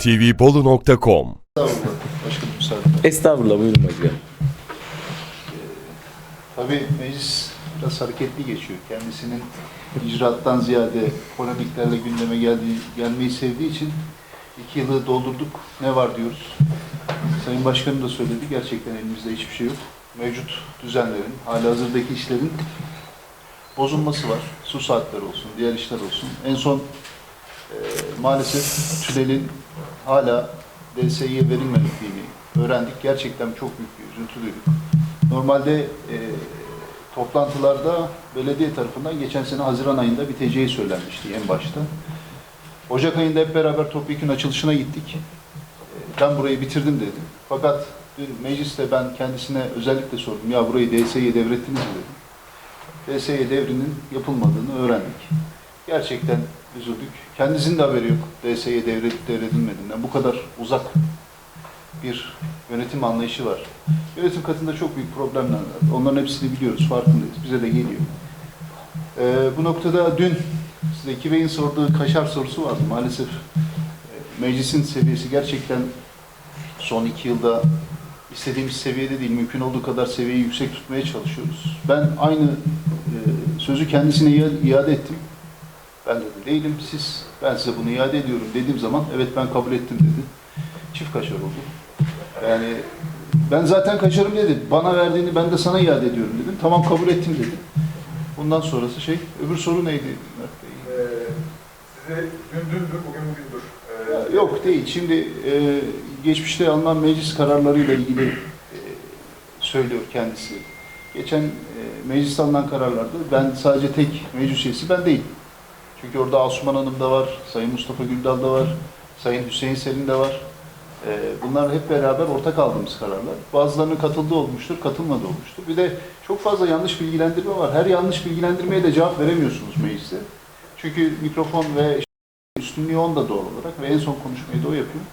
tvbolu.com Estağfurullah. Başkanım müsaade. Estağfurullah buyurun başkanım. Tabii meclis biraz hareketli geçiyor. Kendisinin icraattan ziyade polemiklerle gündeme geldiği, gelmeyi sevdiği için iki yılı doldurduk. Ne var diyoruz. Sayın Başkanım da söyledi. Gerçekten elimizde hiçbir şey yok. Mevcut düzenlerin, hali hazırdaki işlerin bozulması var. Su saatleri olsun, diğer işler olsun. En son e, maalesef tünelin hala DSİ'ye verilmediğini öğrendik. Gerçekten çok büyük bir üzüntü duyduk. Normalde e, toplantılarda belediye tarafından geçen sene Haziran ayında biteceği söylenmişti en başta. Ocak ayında hep beraber topyekun açılışına gittik. E, ben burayı bitirdim dedim. Fakat dün mecliste ben kendisine özellikle sordum. Ya burayı DSİ'ye devrettiniz mi dedim. DSİ devrinin yapılmadığını öğrendik. Gerçekten üzüldük. Kendisinin de haberi yok DSİ'ye devredip devredilmediğinden. Bu kadar uzak bir yönetim anlayışı var. Yönetim katında çok büyük problemler var. Onların hepsini biliyoruz, farkındayız. Bize de geliyor. Ee, bu noktada dün size iki Bey'in sorduğu kaşar sorusu vardı. Maalesef e, meclisin seviyesi gerçekten son iki yılda istediğimiz seviyede değil. Mümkün olduğu kadar seviyeyi yüksek tutmaya çalışıyoruz. Ben aynı e, sözü kendisine ia- iade ettim. Ben dedi değilim siz, ben size bunu iade ediyorum dediğim zaman evet ben kabul ettim dedi. Çift kaşar oldu. Yani ben zaten kaşarım dedi. Bana verdiğini ben de sana iade ediyorum dedim. Tamam kabul ettim dedi. Bundan sonrası şey, öbür soru neydi? Ee, size dün dündür, bugün bugündür. Ee, Yok değil. Şimdi e, geçmişte alınan meclis kararlarıyla ilgili e, söylüyor kendisi. Geçen e, meclis alınan kararlarda ben sadece tek meclis üyesi ben değil. Çünkü orada Asuman Hanım da var, Sayın Mustafa Güldal da var, Sayın Hüseyin Selin de var. E, bunlar hep beraber ortak aldığımız kararlar. Bazılarının katıldığı olmuştur, katılmadığı olmuştur. Bir de çok fazla yanlış bilgilendirme var. Her yanlış bilgilendirmeye de cevap veremiyorsunuz mecliste. Çünkü mikrofon ve üstünlüğü onda doğal olarak ve en son konuşmayı da o yapıyor.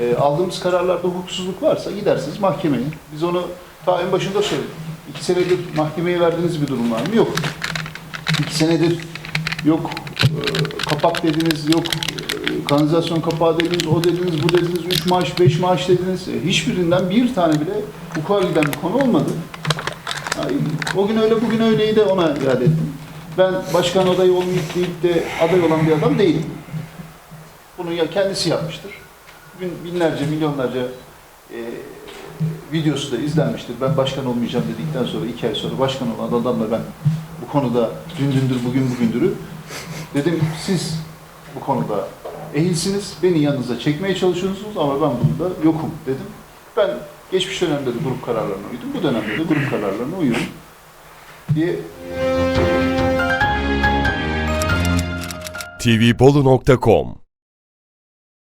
E, aldığımız kararlarda hukuksuzluk varsa gidersiniz mahkemeye. Biz onu ta en başında söyledik. İki senedir mahkemeye verdiğiniz bir durum var mı? Yok. İki senedir yok kapak dediniz, yok e, kanalizasyon kapağı dediniz, o dediniz, bu dediniz, üç maaş, beş maaş dediniz. E, hiçbirinden bir tane bile hukuka giden bir konu olmadı. Ay, O gün öyle, bugün öyleyi de ona iade ettim. Ben başkan adayı olmayıp deyip de aday olan bir adam değilim. Bunu ya kendisi yapmıştır. Bugün binlerce, milyonlarca e, videosu da izlenmiştir. Ben başkan olmayacağım dedikten sonra, iki ay sonra başkan olan adamla ben bu konuda dün dündür, bugün bugündürü dedim siz bu konuda ehilsiniz, beni yanınıza çekmeye çalışıyorsunuz ama ben bunda yokum dedim. Ben geçmiş dönemde de grup kararlarına uydum, bu dönemde de grup kararlarına uyuyorum diye tvbolu.com